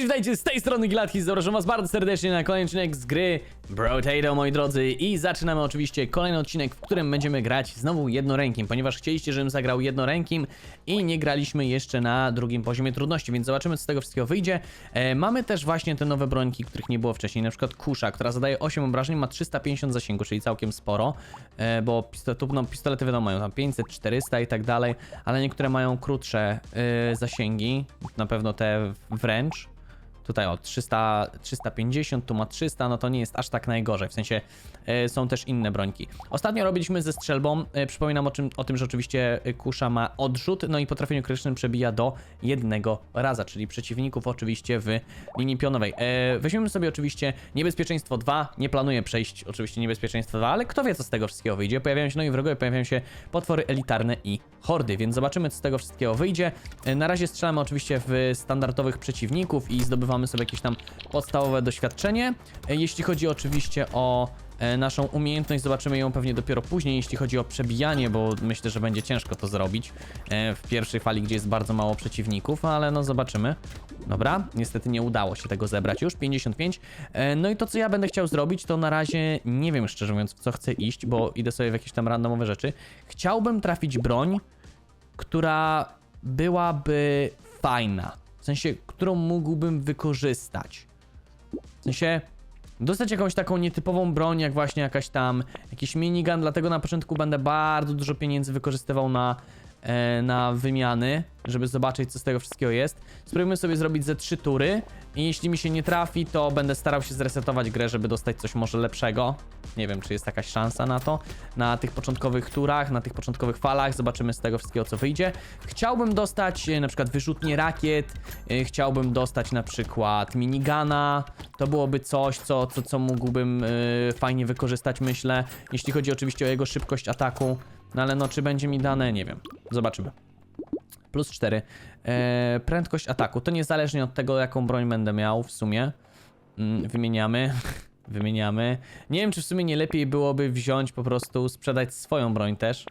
cześć, witajcie z tej strony Gilatki, zapraszam was bardzo serdecznie na kolejny odcinek z gry Brotato, moi drodzy. I zaczynamy oczywiście kolejny odcinek, w którym będziemy grać znowu jednorękim, ponieważ chcieliście, żebym zagrał jednorękim i nie graliśmy jeszcze na drugim poziomie trudności, więc zobaczymy co z tego wszystkiego wyjdzie. E, mamy też właśnie te nowe brońki, których nie było wcześniej, na przykład Kusza, która zadaje 8 obrażeń, ma 350 zasięgu, czyli całkiem sporo, e, bo pistolet, no, pistolety wiadomo mają tam 500, 400 i tak dalej, ale niektóre mają krótsze e, zasięgi, na pewno te wręcz, Tutaj o 300, 350, tu ma 300, no to nie jest aż tak najgorzej, w sensie e, są też inne brońki. Ostatnio robiliśmy ze strzelbą, e, przypominam o, czym, o tym, że oczywiście e, kusza ma odrzut, no i po trafieniu krytycznym przebija do jednego raza, czyli przeciwników oczywiście w linii pionowej. E, weźmiemy sobie oczywiście niebezpieczeństwo 2, nie planuję przejść oczywiście niebezpieczeństwo 2, ale kto wie co z tego wszystkiego wyjdzie, pojawiają się nowi wrogowie, pojawiają się potwory elitarne i hordy, więc zobaczymy co z tego wszystkiego wyjdzie. E, Na razie strzelamy oczywiście w standardowych przeciwników i zdobywamy sobie jakieś tam podstawowe doświadczenie. E, Jeśli chodzi oczywiście o e, naszą umiejętność, zobaczymy ją pewnie dopiero później, jeśli chodzi o przebijanie, bo myślę, że będzie ciężko to zrobić e, w pierwszej fali, gdzie jest bardzo mało przeciwników, ale no zobaczymy. Dobra, niestety nie udało się tego zebrać już, 55. E, No i to, co ja będę chciał zrobić, to na razie nie wiem szczerze mówiąc, w co chcę iść, bo idę sobie w jakieś tam randomowe rzeczy. Chciałbym trafić broń, która byłaby fajna. W sensie, którą mógłbym wykorzystać. W sensie, dostać jakąś taką nietypową broń, jak właśnie jakaś tam, jakiś minigun, dlatego na początku będę bardzo dużo pieniędzy wykorzystywał na, e, na wymiany, żeby zobaczyć, co z tego wszystkiego jest. Spróbujmy sobie zrobić ze trzy tury i jeśli mi się nie trafi, to będę starał się zresetować grę, żeby dostać coś może lepszego. Nie wiem, czy jest jakaś szansa na to. Na tych początkowych turach, na tych początkowych falach, zobaczymy z tego wszystkiego, co wyjdzie. Chciałbym dostać e, na przykład wyrzutnie rakiet, e, chciałbym dostać na przykład minigana. To byłoby coś, co, co, co mógłbym e, fajnie wykorzystać, myślę. Jeśli chodzi oczywiście o jego szybkość ataku. No ale no, czy będzie mi dane, nie wiem. Zobaczymy. Plus 4. E, prędkość ataku. To niezależnie od tego, jaką broń będę miał w sumie. Mm, wymieniamy. Wymieniamy. Nie wiem, czy w sumie nie lepiej byłoby wziąć po prostu, sprzedać swoją broń też.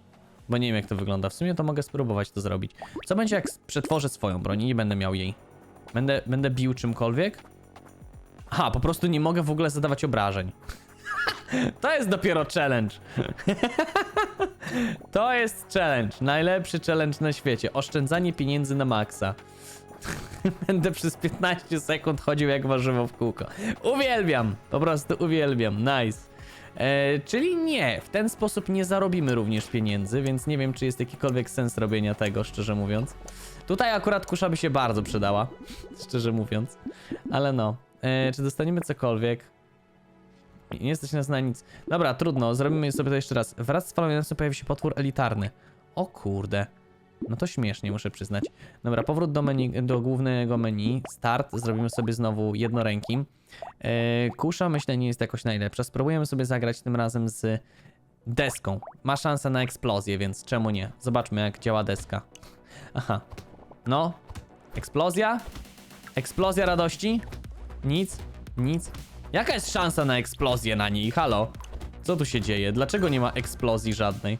Bo nie wiem, jak to wygląda. W sumie to mogę spróbować to zrobić. Co będzie, jak przetworzę swoją broń i nie będę miał jej? Będę, będę bił czymkolwiek? Aha, po prostu nie mogę w ogóle zadawać obrażeń. To jest dopiero challenge. To jest challenge. Najlepszy challenge na świecie. Oszczędzanie pieniędzy na maksa. Będę przez 15 sekund chodził jak warzywo w kółko. Uwielbiam. Po prostu uwielbiam. Nice. E, czyli nie, w ten sposób nie zarobimy również pieniędzy, więc nie wiem, czy jest jakikolwiek sens robienia tego, szczerze mówiąc. Tutaj akurat kusza by się bardzo przydała, szczerze mówiąc. Ale no, e, czy dostaniemy cokolwiek? Nie stać nas na nic. Dobra, trudno, zrobimy sobie to jeszcze raz. Wraz z falą pojawi się potwór elitarny. O kurde. No to śmiesznie, muszę przyznać. Dobra, powrót do menu, do głównego menu. Start, zrobimy sobie znowu jednorękim. E, kusza myślę nie jest jakoś najlepsza. Spróbujemy sobie zagrać tym razem z deską. Ma szansę na eksplozję, więc czemu nie? Zobaczmy jak działa deska. Aha. No. Eksplozja? Eksplozja radości? Nic? Nic? Jaka jest szansa na eksplozję na niej? Halo? Co tu się dzieje? Dlaczego nie ma eksplozji żadnej?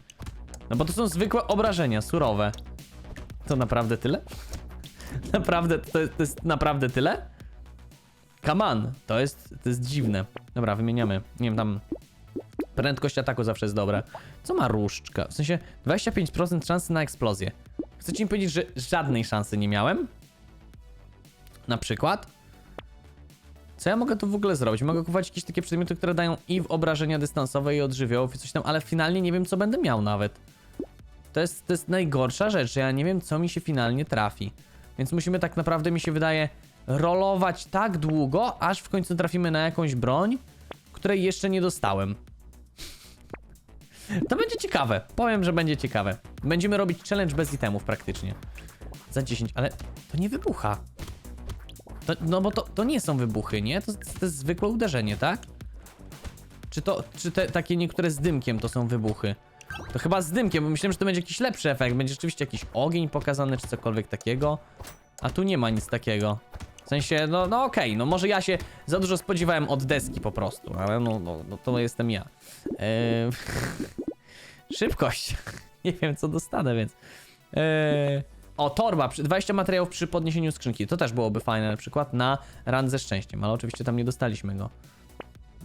No bo to są zwykłe obrażenia, surowe. To naprawdę tyle? Naprawdę, to to jest naprawdę tyle? Come on, to jest, to jest dziwne. Dobra, wymieniamy. Nie wiem, tam prędkość ataku zawsze jest dobra. Co ma różdżka? W sensie 25% szansy na eksplozję. Chcecie mi powiedzieć, że żadnej szansy nie miałem? Na przykład? Co ja mogę tu w ogóle zrobić? Mogę kupować jakieś takie przedmioty, które dają i w obrażenia dystansowe, i od żywiołów, i coś tam, ale finalnie nie wiem, co będę miał nawet. To jest, to jest najgorsza rzecz, ja nie wiem, co mi się finalnie trafi. Więc musimy tak naprawdę, mi się wydaje, rolować tak długo, aż w końcu trafimy na jakąś broń, której jeszcze nie dostałem. To będzie ciekawe. Powiem, że będzie ciekawe. Będziemy robić challenge bez itemów praktycznie. Za 10, ale to nie wybucha. To, no bo to, to nie są wybuchy, nie? To, to jest zwykłe uderzenie, tak? Czy to, czy te takie niektóre z dymkiem to są wybuchy? To chyba z dymkiem, bo myślałem, że to będzie jakiś lepszy efekt. Będzie rzeczywiście jakiś ogień pokazany, czy cokolwiek takiego. A tu nie ma nic takiego. W sensie, no, no okej, no może ja się za dużo spodziewałem od deski po prostu, ale no, no, no to jestem ja. Eee... Szybkość. nie wiem, co dostanę, więc... Eee... O, torba, przy- 20 materiałów przy podniesieniu skrzynki. To też byłoby fajne, na przykład na run ze szczęściem, ale oczywiście tam nie dostaliśmy go.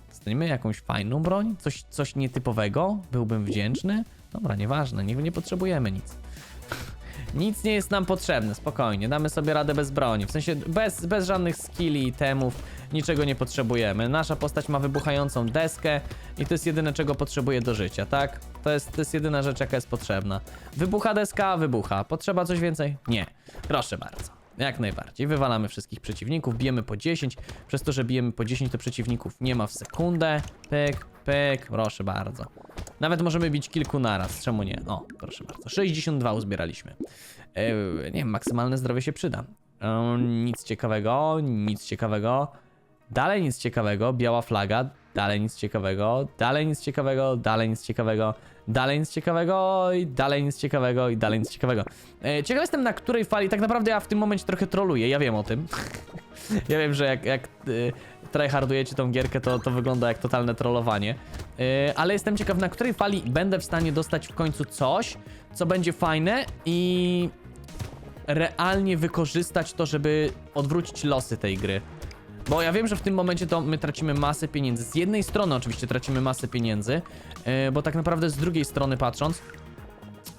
Dostaniemy jakąś fajną broń? Coś, coś nietypowego? Byłbym wdzięczny? Dobra, nieważne, nie, nie potrzebujemy nic. Nic nie jest nam potrzebne, spokojnie, damy sobie radę bez broni, w sensie bez, bez żadnych skilli, temów, niczego nie potrzebujemy. Nasza postać ma wybuchającą deskę i to jest jedyne, czego potrzebuje do życia, tak? To jest, to jest jedyna rzecz, jaka jest potrzebna. Wybucha deska, wybucha. Potrzeba coś więcej? Nie. Proszę bardzo. Jak najbardziej. Wywalamy wszystkich przeciwników, bijemy po 10. Przez to, że bijemy po 10, to przeciwników nie ma w sekundę. Pyk, pyk, proszę bardzo. Nawet możemy bić kilku naraz, czemu nie? O, proszę bardzo. 62 uzbieraliśmy. Eee, nie wiem, maksymalne zdrowie się przyda. Eee, nic ciekawego, nic ciekawego. Dalej nic ciekawego, biała flaga, dalej nic ciekawego, dalej nic ciekawego, dalej nic ciekawego, dalej nic ciekawego i dalej nic ciekawego i dalej nic ciekawego. E, ciekaw jestem na której fali, tak naprawdę ja w tym momencie trochę troluję, ja wiem o tym. ja wiem, że jak, jak y, tryhardujecie tą gierkę, to, to wygląda jak totalne trollowanie. Y, ale jestem ciekaw, na której fali będę w stanie dostać w końcu coś, co będzie fajne i realnie wykorzystać to, żeby odwrócić losy tej gry. Bo ja wiem, że w tym momencie to my tracimy masę pieniędzy. Z jednej strony oczywiście tracimy masę pieniędzy, yy, bo tak naprawdę z drugiej strony patrząc,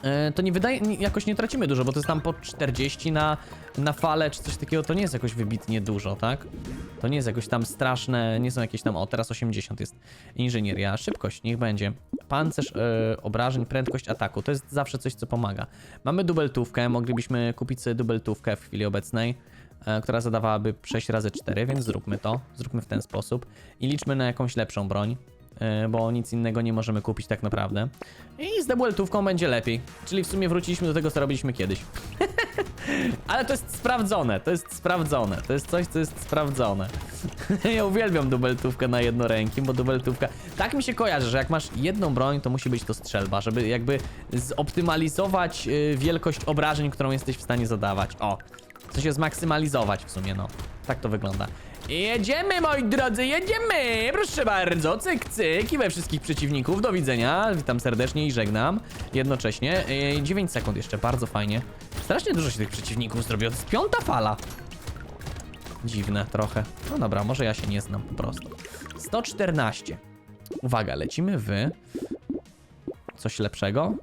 yy, to nie wydaje, jakoś nie tracimy dużo, bo to jest tam po 40 na, na falę czy coś takiego, to nie jest jakoś wybitnie dużo, tak? To nie jest jakoś tam straszne, nie są jakieś tam, o teraz 80 jest inżynieria, szybkość, niech będzie. Pancerz yy, obrażeń, prędkość ataku, to jest zawsze coś, co pomaga. Mamy dubeltówkę, moglibyśmy kupić sobie dubeltówkę w chwili obecnej e, która zadawałaby 6 razy 4, więc zróbmy to. Zróbmy w ten sposób i liczmy na jakąś lepszą broń, e, bo nic innego nie możemy kupić tak naprawdę. I z dubeltówką będzie lepiej, czyli w sumie wróciliśmy do tego, co robiliśmy kiedyś. Ale to jest sprawdzone, to jest sprawdzone, to jest coś, co jest sprawdzone. ja uwielbiam dubeltówkę na jednorękim, bo dubeltówka... Tak mi się kojarzy, że jak masz jedną broń, to musi być to strzelba, żeby jakby zoptymalizować y, wielkość obrażeń, którą jesteś w stanie zadawać. O, Chce się zmaksymalizować w sumie, no. Tak to wygląda. Jedziemy, moi drodzy, jedziemy! Proszę bardzo, cyk, cyk i we wszystkich przeciwników. Do widzenia, witam serdecznie i żegnam jednocześnie. Yy, 9 sekund jeszcze, bardzo fajnie. Strasznie dużo się tych przeciwników zrobiło, to jest piąta fala. Dziwne trochę. No dobra, może ja się nie znam po prostu. 114. Uwaga, lecimy w... Coś lepszego?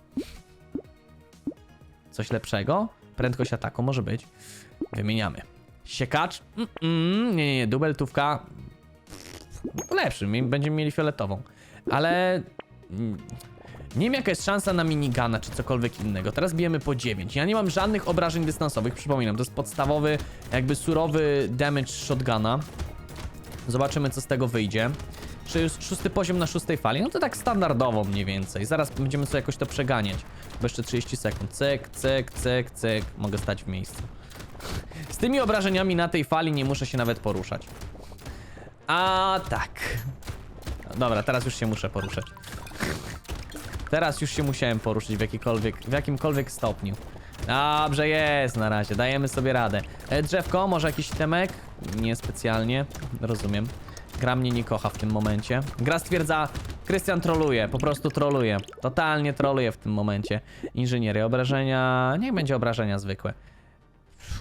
Coś lepszego? Prędkość ataku może być. Wymieniamy. Siekacz? Mm, mm, nie, nie, nie, dubeltówka. Lepszy, będziemy mieli fioletową. Ale... mm, Nie wiem jaka jest szansa na minigana czy cokolwiek innego. Teraz bijemy po 9. Ja nie mam żadnych obrażeń dystansowych, przypominam. To jest podstawowy, jakby surowy damage shotguna. Zobaczymy co z tego wyjdzie. Czy już szósty poziom na szóstej fali? No to tak standardowo mniej więcej. Zaraz będziemy sobie jakoś to przeganiać. Bo jeszcze 30 sekund. Cyk, cyk, cyk, cyk. Mogę stać w miejscu. Z tymi obrażeniami na tej fali nie muszę się nawet poruszać. A tak. Dobra, teraz już się muszę poruszać. Teraz już się musiałem poruszyć w, jakikolwiek, w jakimkolwiek stopniu. Dobrze jest na razie, dajemy sobie radę. E, drzewko, może jakiś temek? Nie specjalnie, rozumiem. Gra mnie nie kocha w tym momencie. Gra stwierdza, Krystian troluje, po prostu troluje. Totalnie troluje w tym momencie. Inżynieria obrażenia, niech będzie obrażenia zwykłe.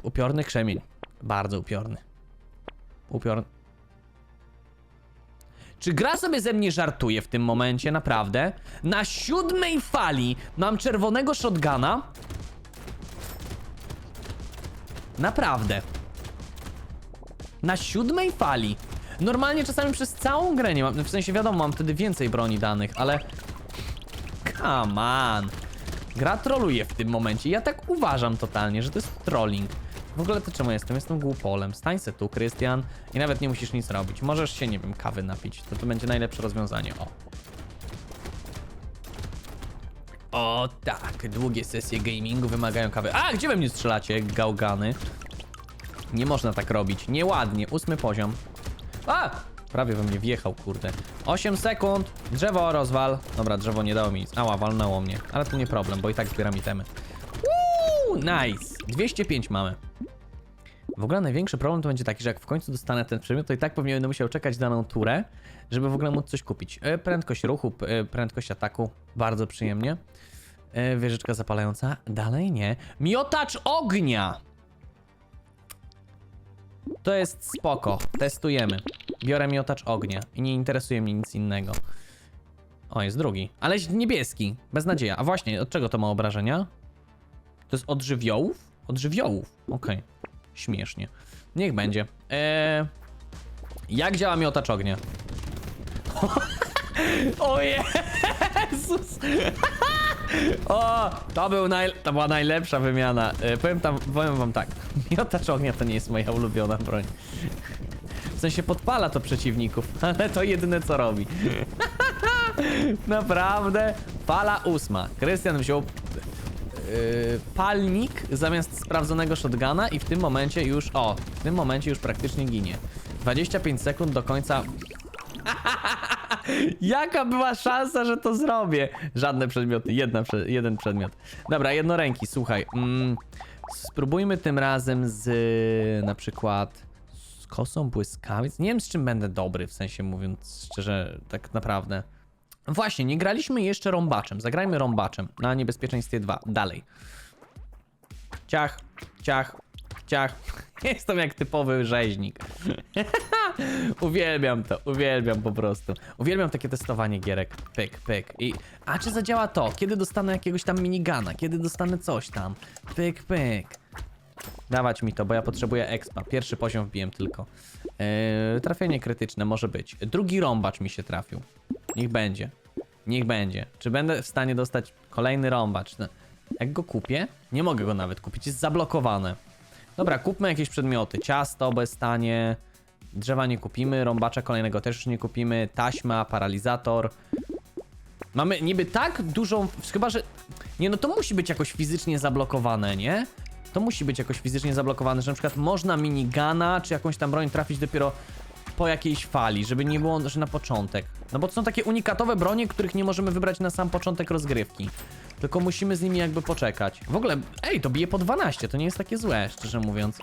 Upiorny krzemień. Bardzo upiorny. Upiorny. Czy gra sobie ze mnie żartuje w tym momencie, naprawdę? Na siódmej fali mam czerwonego shotguna. Naprawdę. Na siódmej fali. Normalnie czasami przez całą grę nie mam, w sensie wiadomo, mam wtedy więcej broni danych, ale... Come on. Gra troluje w tym momencie. Ja tak uważam totalnie, że to jest trolling. W ogóle to czemu jestem? Jestem głupolem. Stań se tu, Krystian, i nawet nie musisz nic robić. Możesz się, nie wiem, kawy napić. To to będzie najlepsze rozwiązanie. O. O tak, długie sesje gamingu wymagają kawy. A, gdzie we mnie strzelacie, gałgany? Nie można tak robić. Nieładnie. Ósmy poziom. A! Prawie we mnie wjechał, kurde. 8 sekund. Drzewo rozwal. Dobra, drzewo nie dało mi nic. Ała, walnęło mnie. Ale to nie problem, bo i tak zbieram itemy. Uuu, nice. 205 mamy. W ogóle największy problem to będzie taki, że jak w końcu dostanę ten przedmiot, to i tak pewnie będę musiał czekać daną turę, żeby w ogóle móc coś kupić. E, Prędkość ruchu, e, prędkość ataku, bardzo przyjemnie. E, wieżyczka zapalająca. Dalej nie. Miotacz ognia! To jest spoko. Testujemy. Biorę miotacz ognia i nie interesuje mnie nic innego. O, jest drugi. Ale niebieski. Bez nadzieja. A właśnie, od czego to ma obrażenia? To jest od żywiołów? Od żywiołów. Okej. Śmiesznie. Niech będzie. Eee... Jak działa miotacz ognia? o Jezus! o, to, był naj... to była najlepsza wymiana. E, powiem, tam, powiem wam tak. Miotacz ognia to nie jest moja ulubiona broń. Sensie podpala to przeciwników, ale to jedyne co robi. Naprawdę. Fala ósma. Krystian wziął yy, palnik zamiast sprawdzonego shotguna i w tym momencie już, o, w tym momencie już praktycznie ginie. 25 sekund do końca. Jaka była szansa, że to zrobię? Żadne przedmioty, jedna, jeden przedmiot. Dobra, jednoręki, słuchaj. Mm, spróbujmy tym razem z na przykład kosą błyskawic. Nie wiem z czym będę dobry, w sensie mówiąc szczerze, tak naprawdę. Właśnie, nie graliśmy jeszcze rąbaczem. Zagrajmy rąbaczem na niebezpieczeństwie 2. Dalej. Ciach, ciach, ciach. Jestem jak typowy rzeźnik. uwielbiam to, uwielbiam po prostu. Uwielbiam takie testowanie gierek. Pyk, pyk. I... A czy zadziała to? Kiedy dostanę jakiegoś tam minigana? Kiedy dostanę coś tam? Pyk, pyk. Dawać mi to, bo ja potrzebuję expa. Pierwszy poziom wbiłem tylko. Yy, trafienie krytyczne może być. Drugi rąbacz mi się trafił. Niech będzie. Niech będzie. Czy będę w stanie dostać kolejny rąbacz? No, Jak go kupię? Nie mogę go nawet kupić, jest zablokowane. Dobra, kupmy jakieś przedmioty. Ciasto bez stanie. Drzewa nie kupimy, rąbacza kolejnego też już nie kupimy. Taśma, paralizator. Mamy niby tak dużą. Chyba, że. Nie, no to musi być jakoś fizycznie zablokowane, nie? To musi być jakoś fizycznie zablokowane, że na przykład można minigana czy jakąś tam broń trafić dopiero po jakiejś fali, żeby nie było, że na początek. No bo to są takie unikatowe bronie, których nie możemy wybrać na sam początek rozgrywki. Tylko musimy z nimi jakby poczekać. W ogóle, ej, to bije po 12, to nie jest takie złe, szczerze mówiąc.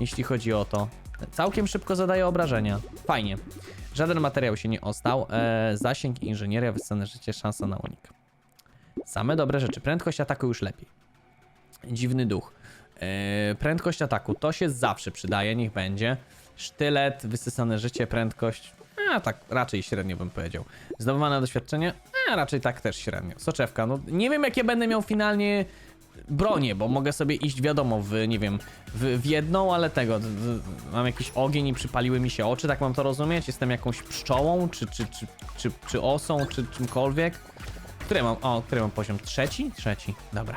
Jeśli chodzi o to. Całkiem szybko zadaje obrażenia. Fajnie. Żaden materiał się nie ostał. Eee, zasięg, inżynieria, wyssane życie, szansa na unik. Same dobre rzeczy. Prędkość ataku już lepiej. Dziwny duch. Eee, prędkość ataku to się zawsze przydaje, niech będzie. Sztylet, wysysane życie, prędkość. A tak, raczej średnio bym powiedział. Zdobywane doświadczenie? A raczej tak też średnio. Soczewka, no nie wiem jakie będę miał finalnie bronię, bo mogę sobie iść wiadomo w, nie wiem, w, w jedną, ale tego, d- d- mam jakiś ogień i przypaliły mi się oczy, tak mam to rozumieć? Jestem jakąś pszczołą, czy, czy, czy, czy, czy osą, czy czymkolwiek. Który mam, o, który mam poziom? Trzeci? Trzeci, dobra.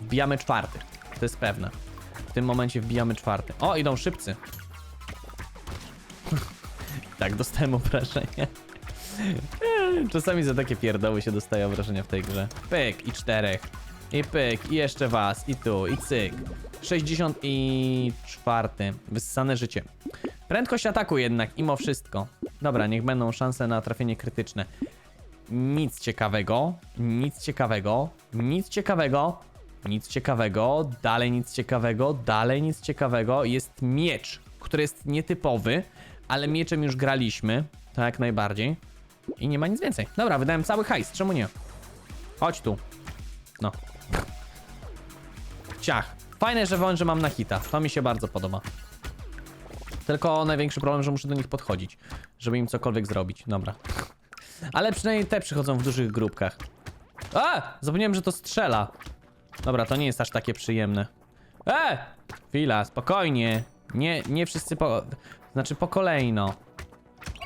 Wbijamy czwarty, to jest pewne. W tym momencie wbijamy czwarty. O, idą szybcy. tak, dostałem obrażenia. Czasami za takie pierdoły się dostaje obrażenia w tej grze. Pyk i czterech. I pyk, i jeszcze was, i tu, i cyk. 64. Wyssane życie. Prędkość ataku jednak, mimo wszystko. Dobra, niech będą szanse na trafienie krytyczne. Nic ciekawego, nic ciekawego, nic ciekawego, nic ciekawego, dalej nic ciekawego, dalej nic ciekawego. Jest miecz, który jest nietypowy, ale mieczem już graliśmy, to jak najbardziej. I nie ma nic więcej. Dobra, wydałem cały hajs, czemu nie? Chodź tu. No. Ciach. Fajne, że wąże mam na hita. To mi się bardzo podoba. Tylko największy problem, że muszę do nich podchodzić, żeby im cokolwiek zrobić. Dobra. Ale przynajmniej te przychodzą w dużych grupkach. A! Zapomniałem, że to strzela. Dobra, to nie jest aż takie przyjemne. E! Chwila, spokojnie. Nie, nie wszyscy po... Znaczy po kolei, no.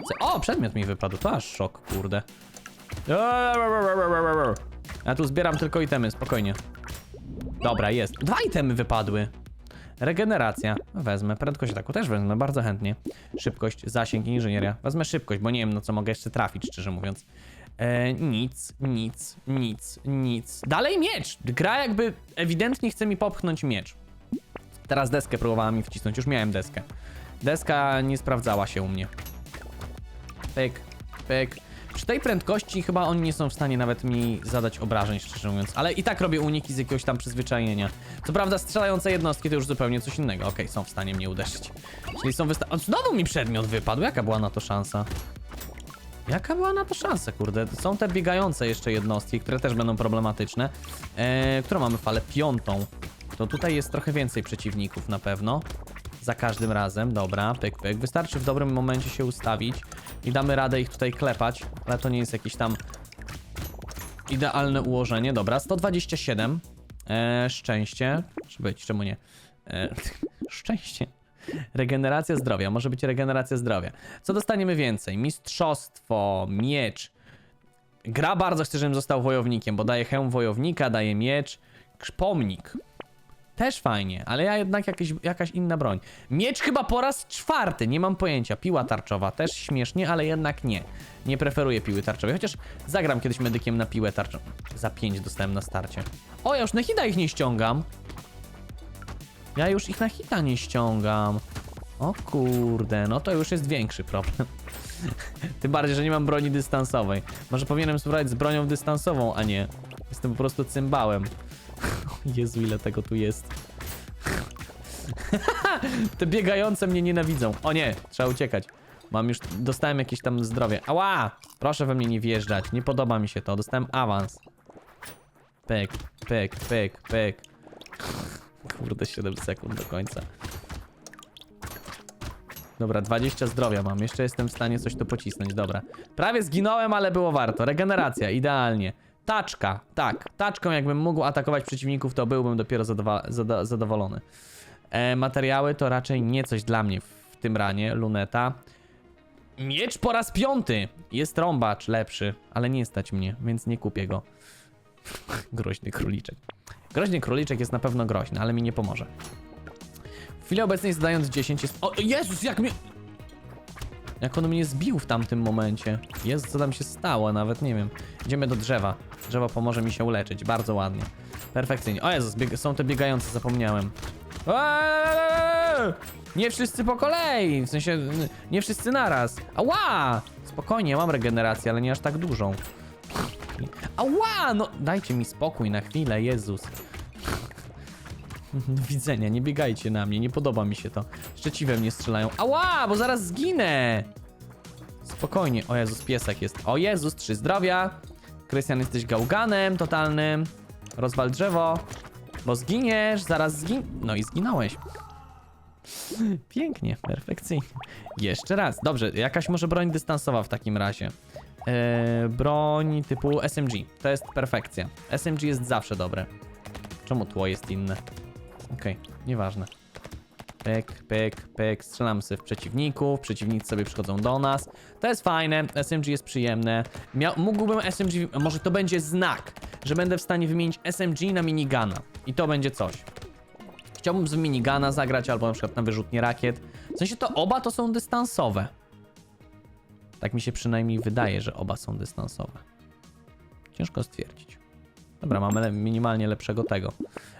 Co- O, przedmiot mi wypadł, to aż szok, kurde. Ja tu zbieram tylko itemy, spokojnie. Dobra, jest. Dwa itemy wypadły. Regeneracja. Wezmę. Prędkość ataku też wezmę, bardzo chętnie. Szybkość, zasięg inżynieria. Wezmę szybkość, bo nie wiem, na co mogę jeszcze trafić, szczerze mówiąc. E, nic, nic, nic, nic. Dalej miecz! Gra jakby ewidentnie chce mi popchnąć miecz. Teraz deskę próbowała mi wcisnąć, już miałem deskę. Deska nie sprawdzała się u mnie. Pyk, pyk. Przy tej prędkości chyba oni nie są w stanie nawet mi zadać obrażeń, szczerze mówiąc. Ale i tak robię uniki z jakiegoś tam przyzwyczajenia. Co prawda strzelające jednostki to już zupełnie coś innego. Okej, są w stanie mnie uderzyć. Czyli są wysta... O, znowu mi przedmiot wypadł. Jaka była na to szansa? Jaka była na to szansa, kurde? Są te biegające jeszcze jednostki, które też będą problematyczne. Eee, którą mamy falę? Piątą. To tutaj jest trochę więcej przeciwników na pewno. Za każdym razem, dobra, pyk, pyk. Wystarczy w dobrym momencie się ustawić i damy radę ich tutaj klepać, ale to nie jest jakieś tam idealne ułożenie. Dobra, 127. Eee, szczęście. Może być, czemu nie? Eee, szczęście. Regeneracja zdrowia, może być regeneracja zdrowia. Co dostaniemy więcej? Mistrzostwo, miecz. Gra bardzo chce, żebym został wojownikiem, bo daje hełm wojownika, daje miecz, pomnik. Też fajnie, ale ja jednak jakieś, jakaś inna broń. Miecz chyba po raz czwarty, nie mam pojęcia. Piła tarczowa też śmiesznie, ale jednak nie. Nie preferuję piły tarczowej, chociaż zagram kiedyś medykiem na piłę tarczową. Za 5 dostałem na starcie. O, ja już na hita ich nie ściągam. Ja już ich na hita nie ściągam. O kurde, no to już jest większy problem. Tym bardziej, że nie mam broni dystansowej. Może powinienem spróbować z bronią dystansową, a nie. Jestem po prostu cymbałem. Jezu, ile tego tu jest. Te biegające mnie nienawidzą. O nie, trzeba uciekać. Mam już, dostałem jakieś tam zdrowie. Ała! Proszę we mnie nie wjeżdżać, nie podoba mi się to. Dostałem awans. Pyk, pyk, pyk, pyk. Kurde, 7 sekund do końca. Dobra, 20 zdrowia mam. Jeszcze jestem w stanie coś tu pocisnąć. Dobra. Prawie zginąłem, ale było warto. Regeneracja, idealnie. Taczka, tak. Taczką jakbym mógł atakować przeciwników, to byłbym dopiero zadowa- zada- zadowolony. E, materiały to raczej nie coś dla mnie w tym ranie. Luneta. Miecz po raz piąty! Jest rąbacz lepszy, ale nie stać mnie, więc nie kupię go. Groźny króliczek. Groźny króliczek jest na pewno groźny, ale mi nie pomoże. W chwili obecnej zadając 10 jest... O Jezus, jak mnie... Jak on mnie zbił w tamtym momencie. Jezu, co tam się stało, nawet nie wiem. Idziemy do drzewa. Drzewo pomoże mi się uleczyć, bardzo ładnie. Perfekcyjnie. O Jezus, są te biegające, zapomniałem. Eee! Nie wszyscy po kolei, w sensie nie wszyscy naraz. Ała! Spokojnie, mam regenerację, ale nie aż tak dużą. Ała! No dajcie mi spokój na chwilę, Jezus. Do widzenia, nie biegajcie na mnie, nie podoba mi się to. Szczeciwem nie strzelają. Ała, bo zaraz zginę! Spokojnie, o Jezus, piesek jest. O Jezus, trzy zdrowia. Krystian, jesteś gałganem totalnym. Rozwal drzewo, bo zginiesz, zaraz zgin... No i zginąłeś. Pięknie, perfekcyjnie. Jeszcze raz. Dobrze, jakaś może broń dystansowa w takim razie. Eee, broń typu SMG. To jest perfekcja. SMG jest zawsze dobre. Czemu tło jest inne? Okej, nieważne. Pyk, pyk, pyk. Strzelamy sobie w przeciwników. Przeciwnicy sobie przychodzą do nas. To jest fajne. SMG jest przyjemne. Mia mógłbym SMG... Może to będzie znak, że będę w stanie wymienić SMG na minigana. I to będzie coś. Chciałbym z minigana zagrać, albo na przykład na wyrzutnie rakiet. W sensie to oba to są dystansowe. Tak mi się przynajmniej wydaje, że oba są dystansowe. Ciężko stwierdzić. Dobra, mamy le minimalnie lepszego tego.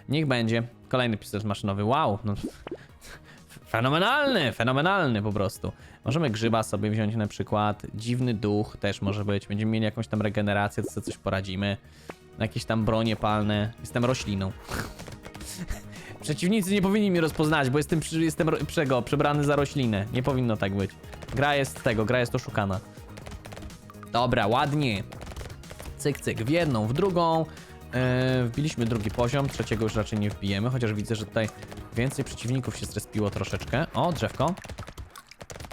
Niech będzie. Kolejny pistolet maszynowy. Wow! No, fenomenalny, fenomenalny po prostu. Możemy grzyba sobie wziąć na przykład. Dziwny duch też może być. Będziemy mieli jakąś tam regenerację, to sobie coś poradzimy. Jakieś tam bronie palne. Jestem rośliną. Przeciwnicy nie powinni mi rozpoznać, bo jestem, jestem przebrany za roślinę. Nie powinno tak być. Gra jest tego, gra jest oszukana. Dobra, ładnie. Cyk, cyk, w jedną, w drugą. Yy, wbiliśmy drugi poziom, trzeciego już raczej nie wbijemy, chociaż widzę, że tutaj więcej przeciwników się zrespiło troszeczkę. O, drzewko.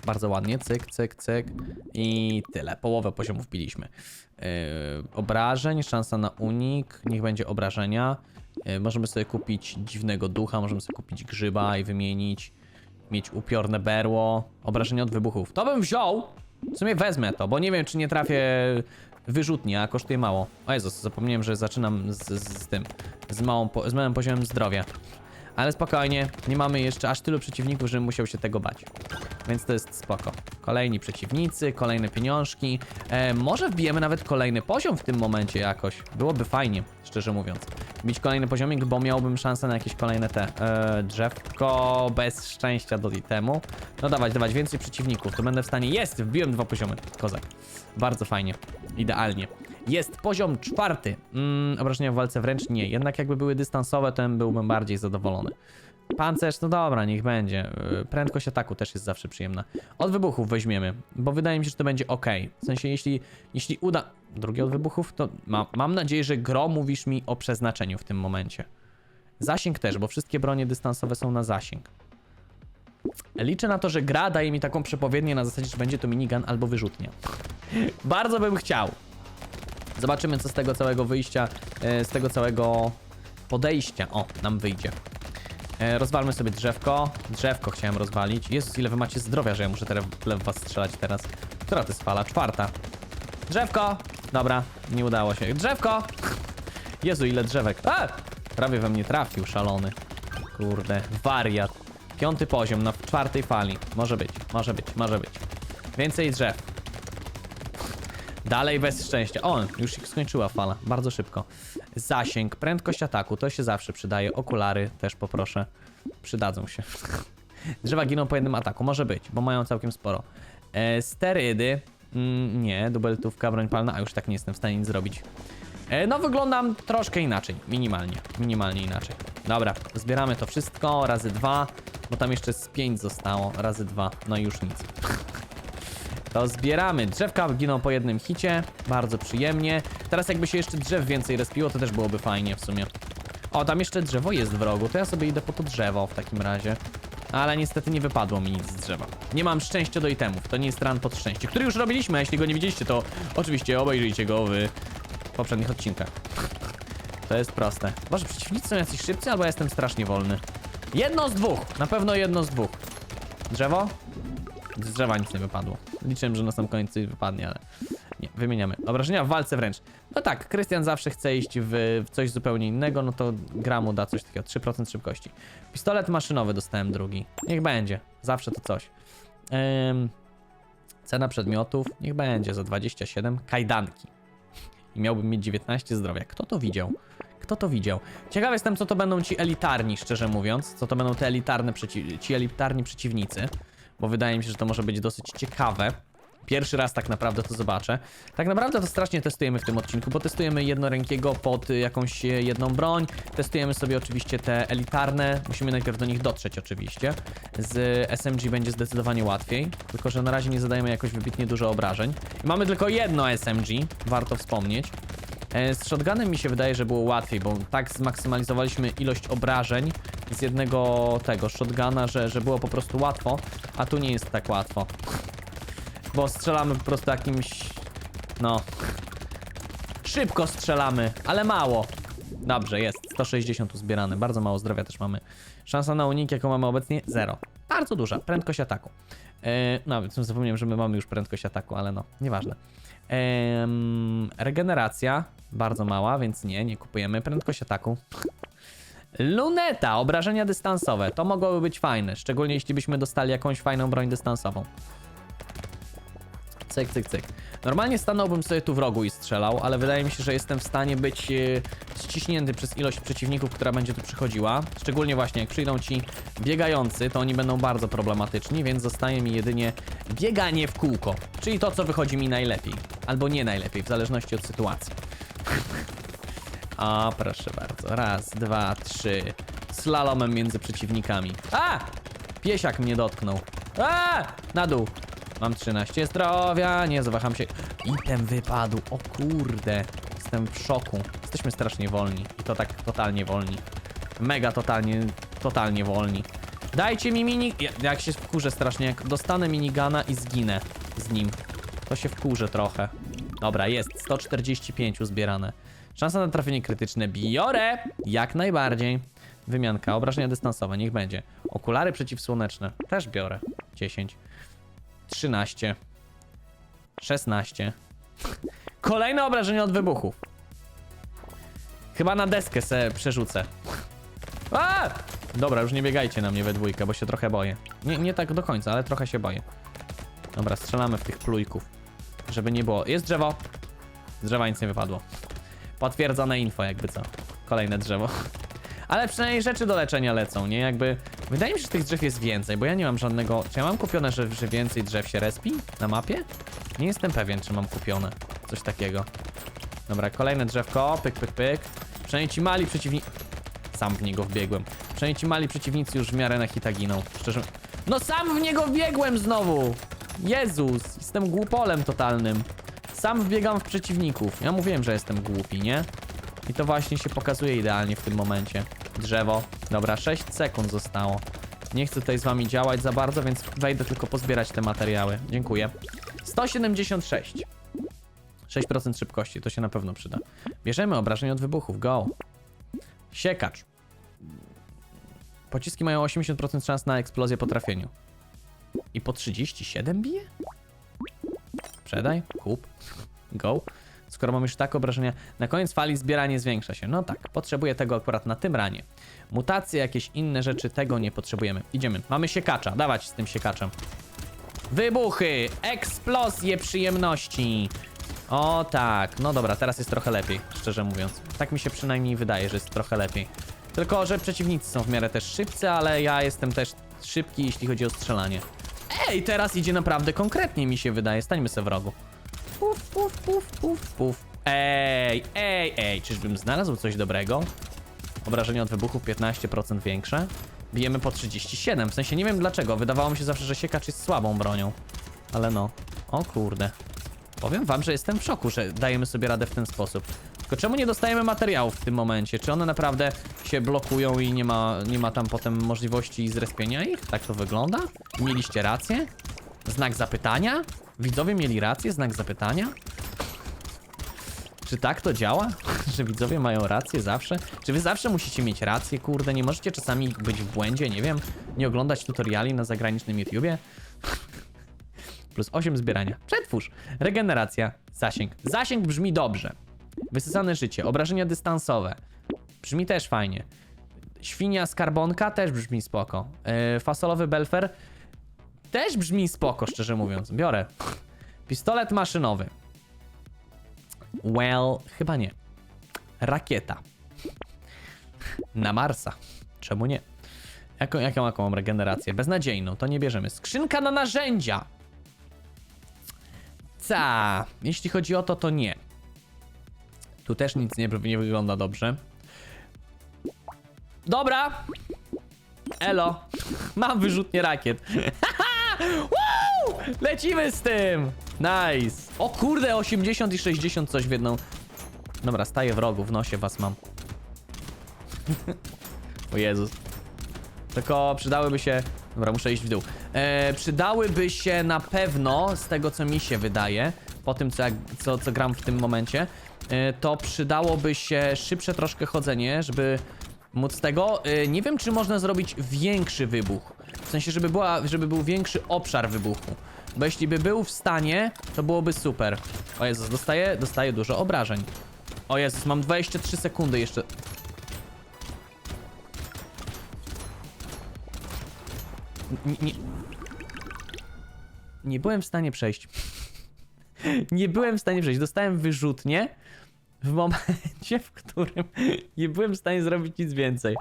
Bardzo ładnie, cyk, cyk, cyk. I tyle, połowę poziomu wbiliśmy. Yy, obrażeń, szansa na unik, niech będzie obrażenia. Yy, możemy sobie kupić dziwnego ducha, możemy sobie kupić grzyba i wymienić. Mieć upiorne berło, obrażenia od wybuchów. To bym wziął! W sumie wezmę to, bo nie wiem, czy nie trafię wyrzutnie, a kosztuje mało. O Jezus, zapomniałem, że zaczynam z, z, z tym, z, małą, z małym poziomem zdrowia. Ale spokojnie, nie mamy jeszcze aż tylu przeciwników, żebym musiał się tego bać. Więc to jest spoko. Kolejni przeciwnicy, kolejne pieniążki. E, może wbijemy nawet kolejny poziom w tym momencie jakoś. Byłoby fajnie, szczerze mówiąc. Bić kolejny poziomik, bo miałbym szansę na jakieś kolejne te e, drzewko bez szczęścia do temu. No dawać, dawać więcej przeciwników, to będę w stanie. Jest! Wbiłem dwa poziomy. Kozak. Bardzo fajnie. Idealnie. Jest poziom czwarty. Mm, obrażenia w walce wręcz nie. Jednak jakby były dystansowe, to byłbym bardziej zadowolony. Pancerz, no dobra, niech będzie. Yy, Prędkość ataku też jest zawsze przyjemna. Od wybuchów weźmiemy, bo wydaje mi się, że to będzie ok. W sensie, jeśli, jeśli uda... Drugi od wybuchów, to ma, mam nadzieję, że gro mówisz mi o przeznaczeniu w tym momencie. Zasięg też, bo wszystkie bronie dystansowe są na zasięg. Liczę na to, że gra daje mi taką przepowiednię na zasadzie, że będzie to minigun albo wyrzutnia. Bardzo bym chciał. Zobaczymy, co z tego całego wyjścia, e, z tego całego podejścia, o, nam wyjdzie. E, rozwalmy sobie drzewko. Drzewko chciałem rozwalić. Jezus, ile wy macie zdrowia, że ja muszę teraz w was strzelać teraz. Która to jest fala? Czwarta. Drzewko! Dobra, nie udało się. Drzewko! Jezu, ile drzewek. A! Prawie we mnie trafił, szalony. Kurde, wariat. Piąty poziom na czwartej fali. Może być, może być, może być. Więcej drzew. Dalej bez szczęścia. O, już się skończyła fala. Bardzo szybko. Zasięg, prędkość ataku, to się zawsze przydaje. Okulary też poproszę. Przydadzą się. Drzewa giną po jednym ataku. Może być, bo mają całkiem sporo. E, sterydy. Mm, nie, dubeltówka, broń palna. A już tak nie jestem w stanie nic zrobić. E, no wyglądam troszkę inaczej. Minimalnie. Minimalnie inaczej. Dobra, zbieramy to wszystko razy dwa, bo tam jeszcze z pięć zostało. Razy dwa. No już nic. To zbieramy. Drzewka giną po jednym hicie. Bardzo przyjemnie. Teraz jakby się jeszcze drzew więcej respiło, to też byłoby fajnie w sumie. O, tam jeszcze drzewo jest w rogu. To ja sobie idę po to drzewo w takim razie. Ale niestety nie wypadło mi nic z drzewa. Nie mam szczęścia do itemów. To nie jest ran pod szczęście, który już robiliśmy. A jeśli go nie widzieliście, to oczywiście obejrzyjcie go w poprzednich odcinkach. To jest proste. Może przeciwnicy są jacyś szybcy, albo ja jestem strasznie wolny. Jedno z dwóch. Na pewno jedno z dwóch. Drzewo? Z drzewa nic nie wypadło. Liczyłem, że na sam koniec coś wypadnie, ale nie, wymieniamy. Obrażenia w walce wręcz. No tak, Krystian zawsze chce iść w, coś zupełnie innego, no to gra mu da coś takiego, 3% szybkości. Pistolet maszynowy dostałem drugi. Niech będzie, zawsze to coś. Ym, cena przedmiotów, niech będzie za 27. Kajdanki. I miałbym mieć 19 zdrowia. Kto to widział? Kto to widział? Ciekaw jestem, co to będą ci elitarni, szczerze mówiąc. Co to będą te elitarne ci elitarni przeciwnicy bo wydaje mi się, że to może być dosyć ciekawe. Pierwszy raz tak naprawdę to zobaczę. Tak naprawdę to strasznie testujemy w tym odcinku, bo testujemy jednorękiego pod jakąś jedną broń. Testujemy sobie oczywiście te elitarne. Musimy najpierw do nich dotrzeć oczywiście. Z SMG będzie zdecydowanie łatwiej, tylko że na razie nie zadajemy jakoś wybitnie dużo obrażeń. I mamy tylko jedno SMG, warto wspomnieć. E, Z shotgunem mi się wydaje, że było łatwiej, bo tak zmaksymalizowaliśmy ilość obrażeń z jednego tego shotguna, że, że było po prostu łatwo, a tu nie jest tak łatwo. Bo strzelamy po prostu jakimś... No... Szybko strzelamy, ale mało. Dobrze, jest. 160 uzbierane. Bardzo mało zdrowia też mamy. Szansa na unik, jaką mamy obecnie? Zero. Bardzo duża. Prędkość ataku. Eee, no, zapomniałem, że my mamy już prędkość ataku, ale no, nieważne. Ehm, regeneracja. Bardzo mała, więc nie, nie kupujemy. Prędkość ataku. Luneta, obrażenia dystansowe. To mogłoby być fajne, szczególnie jeśli byśmy dostali jakąś fajną broń dystansową. Cyk, cyk, cyk. Normalnie stanąłbym sobie tu w rogu i strzelał, ale wydaje mi się, że jestem w stanie być e, ściśnięty przez ilość przeciwników, która będzie tu przychodziła. Szczególnie właśnie jak przyjdą ci biegający, to oni będą bardzo problematyczni, więc zostaje mi jedynie bieganie w kółko. Czyli to, co wychodzi mi najlepiej. Albo nie najlepiej, w zależności od sytuacji. O, proszę bardzo. Raz, dwa, trzy. Slalomem między przeciwnikami. A! Piesiak mnie dotknął. A! Na dół. Mam 13 zdrowia, nie zawaham się. Item wypadł, o kurde. Jestem w szoku. Jesteśmy strasznie wolni. I to tak totalnie wolni. Mega totalnie, totalnie wolni. Dajcie mi mini... Ja- Jak się wkurzę strasznie, jak dostanę minigana i zginę z nim. To się wkurzę trochę. Dobra, jest. 145 uzbierane. Szansa na trafienie krytyczne biorę! Jak najbardziej. Wymianka, obrażenia dystansowe, niech będzie. Okulary przeciwsłoneczne, też biorę. 10. 13. 16. Kolejne obrażenie od wybuchów. Chyba na deskę se przerzucę. A! Dobra, już nie biegajcie na mnie we dwójkę, bo się trochę boję. Nie, nie tak do końca, ale trochę się boję. Dobra, strzelamy w tych plujków. Żeby nie było. Jest drzewo. Z drzewa nic nie wypadło. Potwierdzone info, jakby co. Kolejne drzewo. Ale przynajmniej rzeczy do leczenia lecą, nie? Jakby. Wydaje mi się, że tych drzew jest więcej, bo ja nie mam żadnego. Czy ja mam kupione, że, że więcej drzew się respi na mapie? Nie jestem pewien, czy mam kupione. Coś takiego. Dobra, kolejne drzewko. Pyk, pyk, pyk. Przynajmniej ci mali przeciwni. sam w niego wbiegłem. Przynajmniej ci mali przeciwnicy już w miarę na hita giną. Szczerze. No sam w niego wbiegłem znowu! Jezus, jestem głupolem totalnym. Sam wbiegam w przeciwników. Ja mówiłem, że jestem głupi, nie? I to właśnie się pokazuje idealnie w tym momencie. Drzewo. Dobra, 6 sekund zostało. Nie chcę tutaj z wami działać za bardzo, więc wejdę tylko pozbierać te materiały. Dziękuję. 176. 6% szybkości, to się na pewno przyda. Bierzemy obrażenia od wybuchów, go. Siekacz. Pociski mają 80% szans na eksplozję po trafieniu. I po 37 bije? Sprzedaj, kup, go. Skoro mam już tak obrażenia, na koniec fali zbieranie zwiększa się. No tak, potrzebuję tego akurat na tym ranie. Mutacje, jakieś inne rzeczy, tego nie potrzebujemy. Idziemy, mamy siekacza, dawać z tym siekaczem. Wybuchy, eksplozje przyjemności. O tak, no dobra, teraz jest trochę lepiej, szczerze mówiąc. Tak mi się przynajmniej wydaje, że jest trochę lepiej. Tylko, że przeciwnicy są w miarę też szybcy, ale ja jestem też szybki, jeśli chodzi o strzelanie. Ej, teraz idzie naprawdę konkretnie, mi się wydaje. Stańmy se w rogu. Puf, puf, puf, puf. Ej, ej, ej, czyżbym znalazł coś dobrego? Obrażenia od wybuchów 15% większe. Bijemy po 37, w sensie nie wiem dlaczego. Wydawało mi się zawsze, że siekacz jest słabą bronią. Ale no. O kurde. Powiem wam, że jestem w szoku, że dajemy sobie radę w ten sposób. Tylko czemu nie dostajemy materiałów w tym momencie? Czy one naprawdę się blokują i nie ma, nie ma tam potem możliwości zrespienia ich? Tak to wygląda? Mieliście rację? Znak zapytania? Widzowie mieli rację? Znak zapytania? Czy tak to działa? Że widzowie mają rację zawsze? Czy wy zawsze musicie mieć rację? Kurde, nie możecie czasami być w błędzie, nie wiem? Nie oglądać tutoriali na zagranicznym YouTubie? Plus 8 zbierania. Przetwórz. Regeneracja. Zasięg. Zasięg brzmi dobrze. Wysysane życie. Obrażenia dystansowe. Brzmi też fajnie. Świnia skarbonka też brzmi spoko. Yy, fasolowy belfer też brzmi spoko, szczerze mówiąc. Biorę. Pistolet maszynowy. Well, chyba nie. Rakieta. Na Marsa. Czemu nie? Jaką, jaką, mam regenerację? Beznadziejną, to nie bierzemy. Skrzynka na narzędzia. Ca. Jeśli chodzi o to, to nie. Tu też nic nie, nie wygląda dobrze. Dobra. Elo. Mam wyrzutnie rakiet. Woo! Lecimy z tym. Nice. O kurde, 80 i 60 coś w jedną. Dobra, staję w rogu, w nosie was mam. o Jezus. Tylko przydałyby się. Dobra, muszę iść w dół. E, przydałyby się na pewno, z tego co mi się wydaje, po tym co, co, co gram w tym momencie, e, to przydałoby się szybsze troszkę chodzenie, żeby móc tego. E, nie wiem, czy można zrobić większy wybuch. W sensie, żeby, była, żeby był większy obszar wybuchu. Bo jeśli by był w stanie, to byłoby super. O Jezus, dostaję, dostaję dużo obrażeń. O Jezus, mam 23 sekundy jeszcze. Nie, nie, nie byłem w stanie przejść. nie byłem w stanie przejść. Dostałem wyrzutnie w momencie, w którym nie byłem w stanie zrobić nic więcej.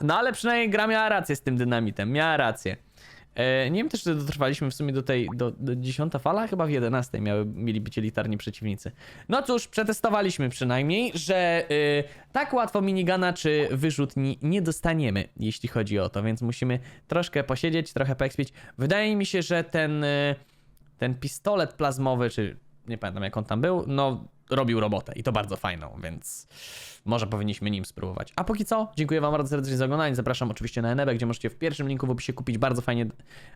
No ale przynajmniej gra miała rację z tym dynamitem. Miała rację. E, nie wiem też, czy dotrwaliśmy w sumie do tej, do, do 10 fala, chyba w 11 miały, mieli być elitarni przeciwnicy. No cóż, przetestowaliśmy przynajmniej, że y, tak łatwo minigana czy wyrzutni nie dostaniemy, jeśli chodzi o to, więc musimy troszkę posiedzieć, trochę poekspić. Wydaje mi się, że ten, y, ten pistolet plazmowy, czy nie pamiętam jak on tam był, no robił robotę i to bardzo fajną, więc może powinniśmy nim spróbować. A póki co, dziękuję wam bardzo serdecznie za oglądanie. Zapraszam oczywiście na Enebę, gdzie możecie w pierwszym linku w opisie kupić bardzo fajnie,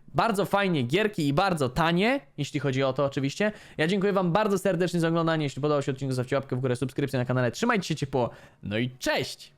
bardzo fajnie gierki i bardzo tanie, jeśli chodzi o to oczywiście. Ja dziękuję wam bardzo serdecznie za oglądanie. Jeśli podobał się odcinek, zostawcie łapkę w górę, subskrypcję na kanale. Trzymajcie się ciepło. No i cześć!